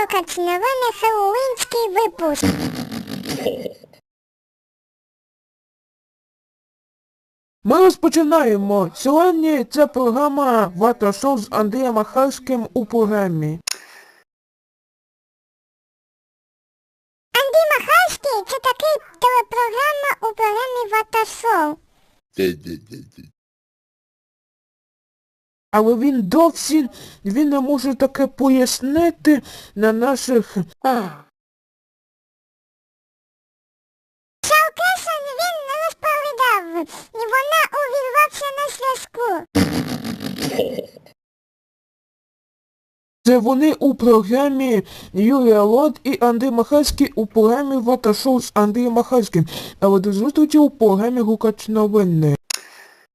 Гукач новини Хеллоуінський випуск. Ми розпочинаємо. Сьогодні це програма Вата Шоу з Андрієм Махарським у програмі. Андрій Махарський це такий телепрограма у програмі Вата Шоу. Але він досі він не може таке пояснити на наших. А, Шалкешин він не розповідав, і вона увірвався на зв'язку. Це вони у програмі Юрія Лот і Андрій Махарський у програмі Ваташоу з Андрієм Махарським. Але до зустрічі у програмі Гукач новини.